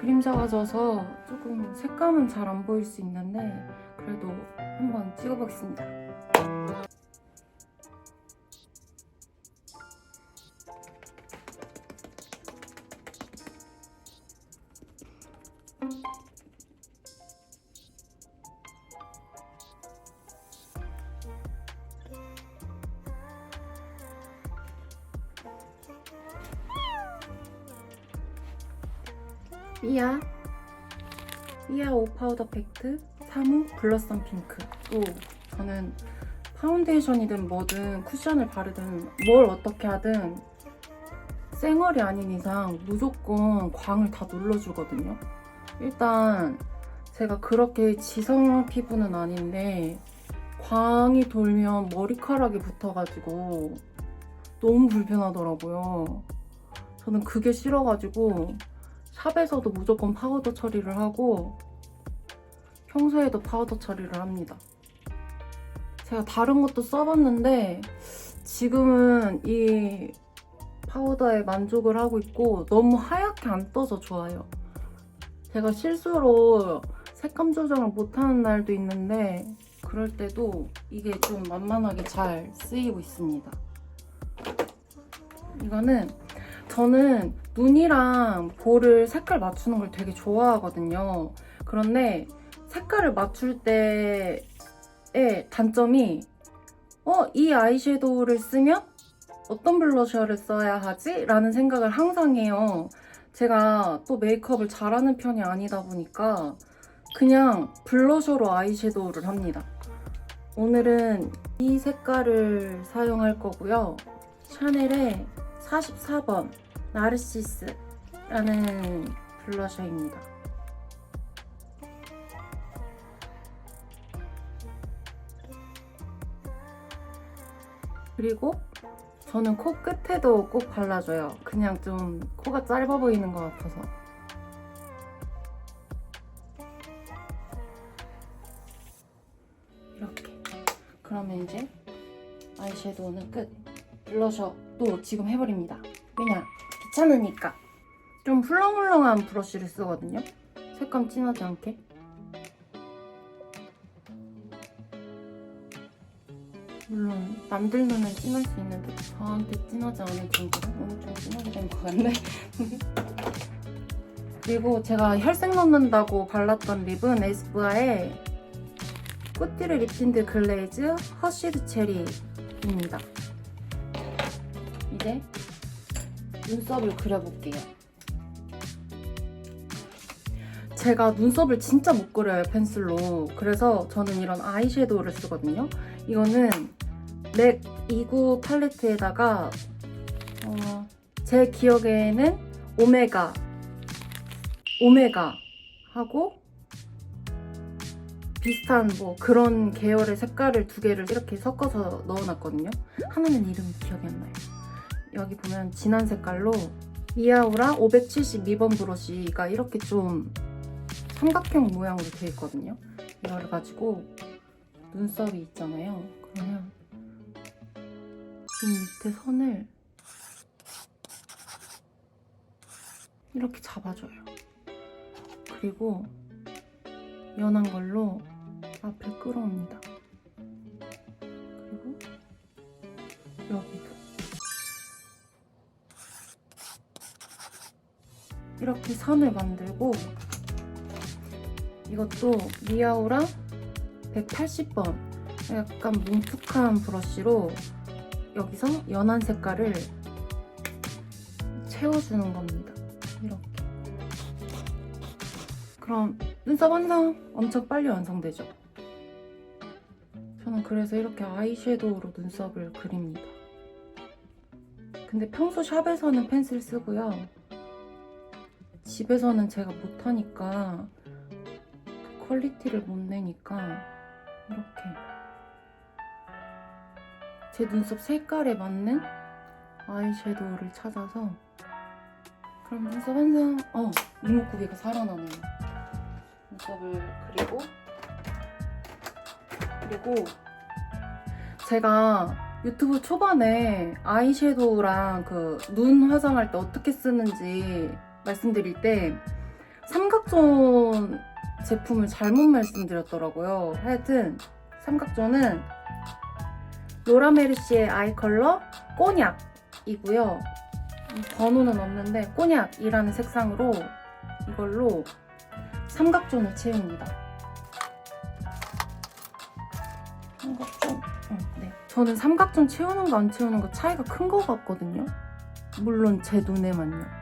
그림자가 져서 조금 색감은 잘 안 보일 수 있는데 그래도 한번 찍어보겠습니다. 삐아 삐아 오 파우더 팩트. 3호 블러썸 핑크. 또 저는 파운데이션이든 뭐든 쿠션을 바르든 뭘 어떻게 하든 쌩얼이 아닌 이상 무조건 광을 다 눌러주거든요. 일단 제가 그렇게 지성 피부는 아닌데 광이 돌면 머리카락이 붙어가지고 너무 불편하더라고요. 저는 그게 싫어가지고 샵에서도 무조건 파우더 처리를 하고 평소에도 파우더 처리를 합니다. 제가 다른 것도 써봤는데 지금은 이 파우더에 만족을 하고 있고 너무 하얗게 안 떠서 좋아요. 제가 실수로 색감 조정을 못하는 날도 있는데 그럴 때도 이게 좀 만만하게 잘 쓰이고 있습니다. 이거는 저는 눈이랑 볼을 색깔 맞추는 걸 되게 좋아하거든요. 그런데 색깔을 맞출 때의 단점이 어, 이 아이섀도우를 쓰면 어떤 블러셔를 써야 하지? 라는 생각을 항상 해요. 제가 또 메이크업을 잘하는 편이 아니다 보니까 그냥 블러셔로 아이섀도우를 합니다. 오늘은 이 색깔을 사용할 거고요. 샤넬의 44번 나르시스라는 블러셔입니다. 그리고 저는 코 끝에도 꼭 발라줘요. 그냥 좀 코가 짧아 보이는 것 같아서. 이렇게. 그러면 이제 아이섀도우는 끝. 블러셔도 지금 해버립니다. 왜냐? 귀찮으니까. 좀 훌렁훌렁한 브러쉬를 쓰거든요. 색감 진하지 않게. 물론 남들 눈엔 진할 수 있는데 저한테 진하지 않을 정도로 오늘 좀 진하게 된 것 같네. 그리고 제가 혈색 넣는다고 발랐던 립은 에스쁘아의 꾸띠르 립틴트 글레이즈 허쉬드 체리입니다. 이제 눈썹을 그려볼게요. 제가 눈썹을 진짜 못 그려요, 펜슬로. 그래서 저는 이런 아이섀도우를 쓰거든요. 이거는 맥29 팔레트에다가 어, 제 기억에는 오메가 오메가 하고 비슷한 뭐 그런 계열의 색깔을 두 개를 이렇게 섞어서 넣어놨거든요. 하나는 이름이 기억이 안 나요. 여기 보면 진한 색깔로 이아우라 572번 브러쉬가 이렇게 좀 삼각형 모양으로 되어 있거든요. 이거를 가지고 눈썹이 있잖아요. 그러면 이 밑에 선을 이렇게 잡아줘요. 그리고 연한 걸로 앞을 끌어옵니다. 그리고 여기 이렇게 선을 만들고 이것도 미아오라 180번 약간 뭉툭한 브러쉬로 여기서 연한 색깔을 채워주는 겁니다. 이렇게. 그럼 눈썹 완성! 엄청 빨리 완성되죠? 저는 그래서 이렇게 아이섀도우로 눈썹을 그립니다. 근데 평소 샵에서는 펜슬 쓰고요. 집에서는 제가 못하니까 그 퀄리티를 못 내니까 이렇게 제 눈썹 색깔에 맞는 아이섀도우를 찾아서 그럼 눈썹 완성! 어! 이목구비가 살아나네요. 눈썹을 그리고 그리고 제가 유튜브 초반에 아이섀도우랑 그 눈 화장할 때 어떻게 쓰는지 말씀드릴 때 삼각존 제품을 잘못 말씀드렸더라고요. 하여튼 삼각존은 로라메르시의 아이 컬러 꼬냑이고요. 번호는 없는데 꼬냑이라는 색상으로 이걸로 삼각존을 채웁니다. 삼각존? 응, 네. 저는 삼각존 채우는 거 안 채우는 거 차이가 큰 거 같거든요. 물론 제 눈에만요.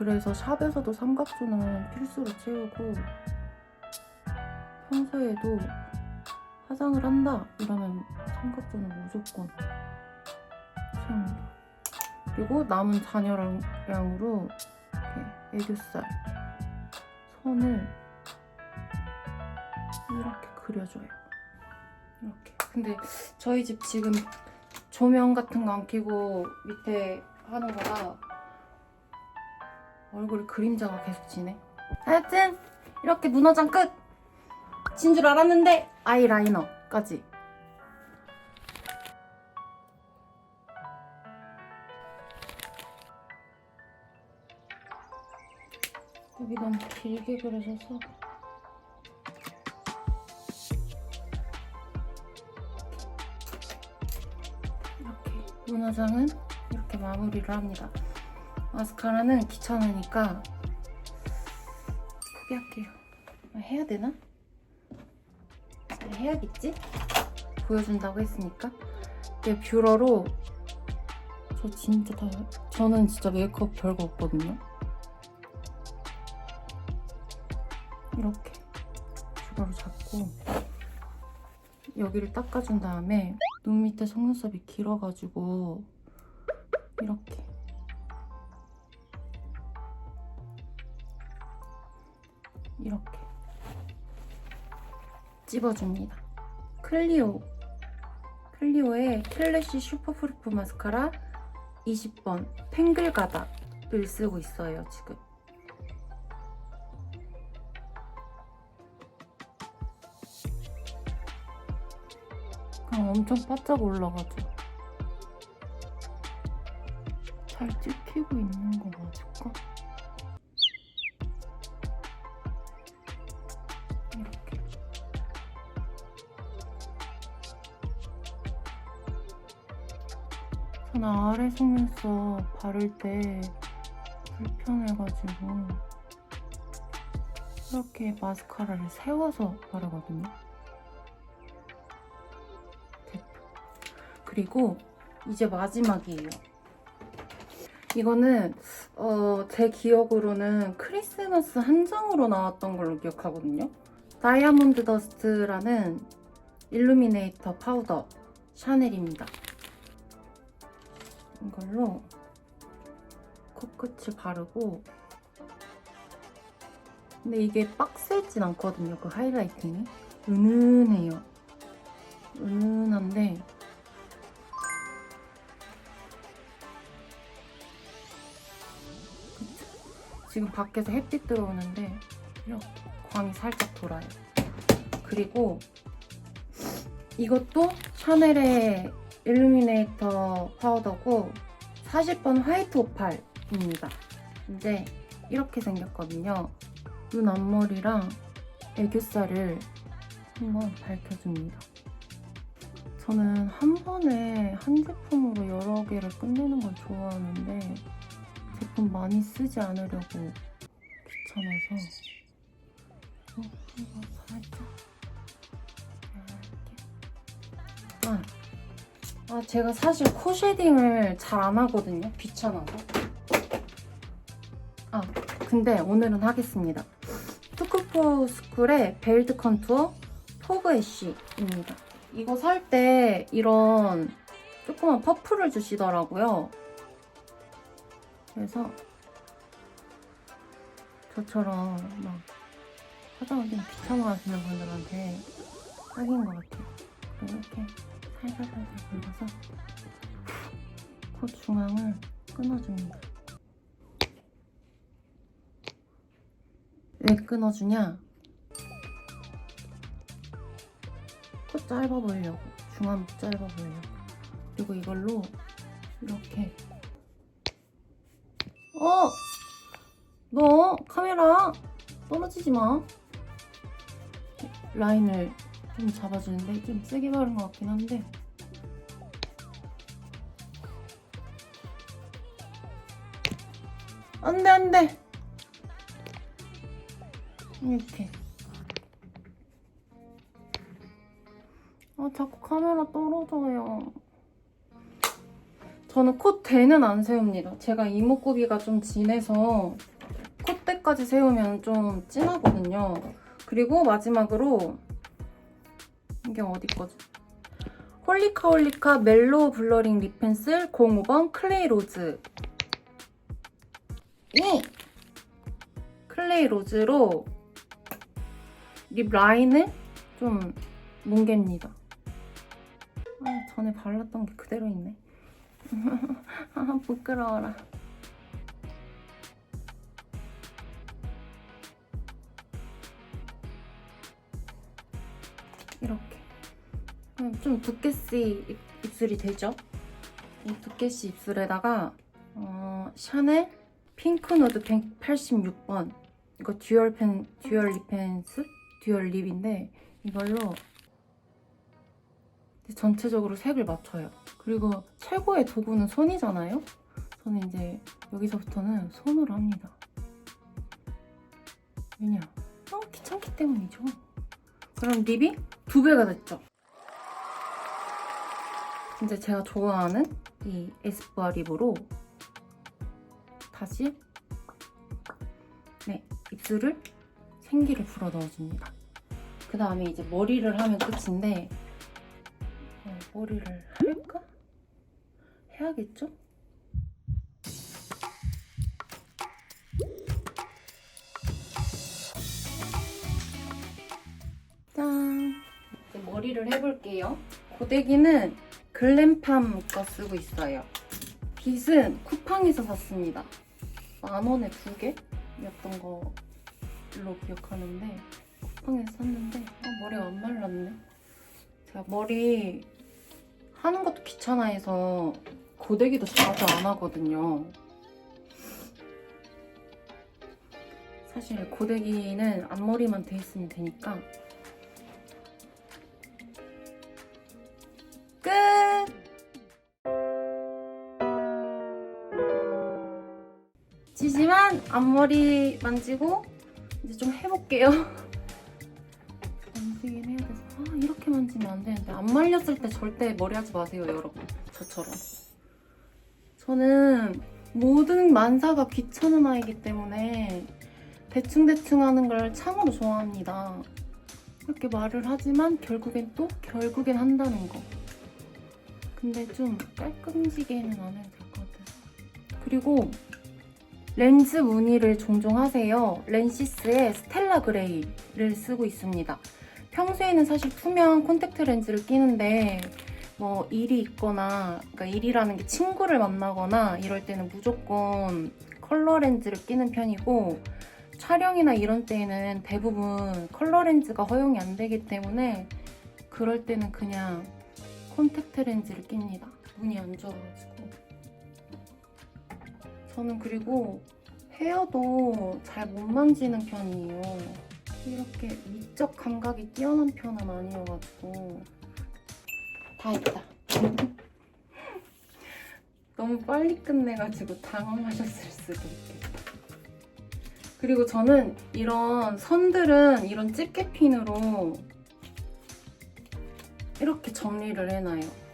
그래서 샵에서도 삼각존은 필수로 채우고 평소에도 화장을 한다 이러면 삼각존은 무조건 채웁니다. 그리고 남은 잔여량으로 애교살 선을 이렇게 그려줘요. 이렇게. 근데 저희 집 지금 조명 같은 거 안 켜고 밑에 하는 거라 얼굴에 그림자가 계속 지네. 하여튼 이렇게 눈화장 끝! 진 줄 알았는데 아이라이너까지. 여기 너무 길게 그려져서 이렇게 눈화장은 이렇게 마무리를 합니다. 마스카라는 귀찮으니까 포기할게요. 아, 해야 되나? 네, 해야겠지? 보여준다고 했으니까. 이게 뷰러로 저 진짜 다 저는 진짜 메이크업 별거 없거든요. 이렇게 뷰러로 잡고 여기를 닦아준 다음에 눈 밑에 속눈썹이 길어가지고 이렇게 이렇게 찝어줍니다. 클리오 클리오의 킬래시 슈퍼프루프 마스카라 20번 팽글 가닥을 쓰고 있어요 지금. 그냥 엄청 바짝 올라가죠. 잘 찍히고 있는 거 맞을까? 저는 아래 속눈썹 바를 때 불편해가지고 이렇게 마스카라를 세워서 바르거든요. 그리고 이제 마지막이에요. 이거는 어, 제 기억으로는 크리스마스 한정으로 나왔던 걸로 기억하거든요. 다이아몬드 더스트라는 일루미네이터 파우더 샤넬입니다. 이걸로 코끝을 바르고 근데 이게 빡세진 않거든요. 그 하이라이팅이 은은해요. 은은한데 지금 밖에서 햇빛 들어오는데 이렇게 광이 살짝 돌아요. 그리고 이것도 샤넬의 일루미네이터 파우더고 40번 화이트 오팔입니다. 이제 이렇게 생겼거든요. 눈 앞머리랑 애교살을 한번 밝혀줍니다. 저는 한 번에 한 제품으로 여러 개를 끝내는 걸 좋아하는데 제품 많이 쓰지 않으려고 귀찮아서 어, 이거 살짝 이렇게 아, 아 제가 사실 코 쉐딩을 잘 안 하거든요. 귀찮아서. 아 근데 오늘은 하겠습니다. 투쿠포 스쿨의 벨트 컨투어 포그 애쉬입니다. 이거 살 때 이런 조그만 퍼프를 주시더라고요. 그래서 저처럼 막 화장을 좀 귀찮아 하시는 분들한테 딱인 것 같아요. 이렇게 살살살살 돌려서 코 중앙을 끊어줍니다. 왜 끊어주냐? 코 짧아 보이려고. 중앙 짧아 보이려고. 그리고 이걸로 이렇게 어! 너 카메라 떨어지지 마. 라인을 좀 잡아주는데 좀 세게 바른 것 같긴 한데. 안 돼, 안 돼. 이렇게. 아, 자꾸 카메라 떨어져요. 저는 콧대는 안 세웁니다. 제가 이목구비가 좀 진해서 콧대까지 세우면 좀 진하거든요. 그리고 마지막으로 이게 어디 거지? 홀리카 홀리카 멜로우 블러링 립 펜슬 05번 클레이 로즈 이 클레이 로즈로 립 라인을 좀 뭉갭니다. 아, 전에 발랐던 게 그대로 있네. 아, 부끄러워라. 이렇게. 좀 두께씨 입, 입술이 되죠? 이 두께씨 입술에다가 어, 샤넬 핑크 누드 186번 이거 듀얼 펜 듀얼 립 펜슬 듀얼 립인데 이걸로 전체적으로 색을 맞춰요. 그리고 최고의 도구는 손이잖아요. 저는 이제 여기서부터는 손으로 합니다. 왜냐? 너무 귀찮기 때문이죠. 그럼 립이 두 배가 됐죠. 진짜 제가 좋아하는 이 에스쁘아 립으로 다시 네 입술을 생기를 불어 넣어줍니다. 그 다음에 이제 머리를 하면 끝인데 어, 머리를 할까? 해야겠죠? 해볼게요. 고데기는 글램팜 거 쓰고 있어요. 빗은 쿠팡에서 샀습니다. 만 원에 두 개였던 걸로 기억하는데 쿠팡에서 샀는데 아, 머리가 안 말랐네. 제가 머리 하는 것도 귀찮아해서 고데기도 자주 안 하거든요. 사실 고데기는 앞머리만 돼 있으면 되니까 지지만 앞머리 만지고 이제 좀 해볼게요. 만지긴 해야 돼서 아 이렇게 만지면 안 되는데. 안 말렸을 때 절대 머리 하지 마세요 여러분. 저처럼. 저는 모든 만사가 귀찮은 아이기 때문에 대충대충 하는 걸 참으로 좋아합니다. 이렇게 말을 하지만 결국엔 또 결국엔 한다는 거. 근데 좀 깔끔지게는 안 해도 될 것 같아서 그리고 렌즈 무늬를 종종 하세요. 렌시스의 스텔라 그레이를 쓰고 있습니다. 평소에는 사실 투명 콘택트 렌즈를 끼는데 뭐 일이 있거나 그러니까 일이라는 게 친구를 만나거나 이럴 때는 무조건 컬러 렌즈를 끼는 편이고 촬영이나 이런 때에는 대부분 컬러 렌즈가 허용이 안 되기 때문에 그럴 때는 그냥 콘택트 렌즈를 낍니다. 눈이 안 좋아가지고 저는 그리고 헤어도 잘 못 만지는 편이에요. 이렇게 미적 감각이 뛰어난 편은 아니어가지고 다 했다. 너무 빨리 끝내가지고 당황하셨을 수도 있겠다. 그리고 저는 이런 선들은 이런 집게핀으로 이렇게 정리를 해놔요.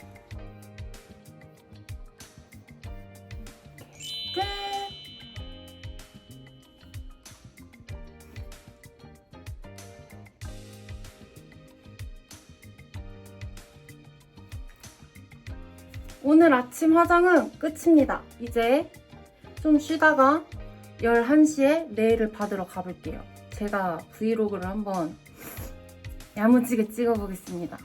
아침 화장은 끝입니다. 이제 좀 쉬다가 11시에 내일을 받으러 가볼게요. 제가 브이로그를 한번 야무지게 찍어보겠습니다.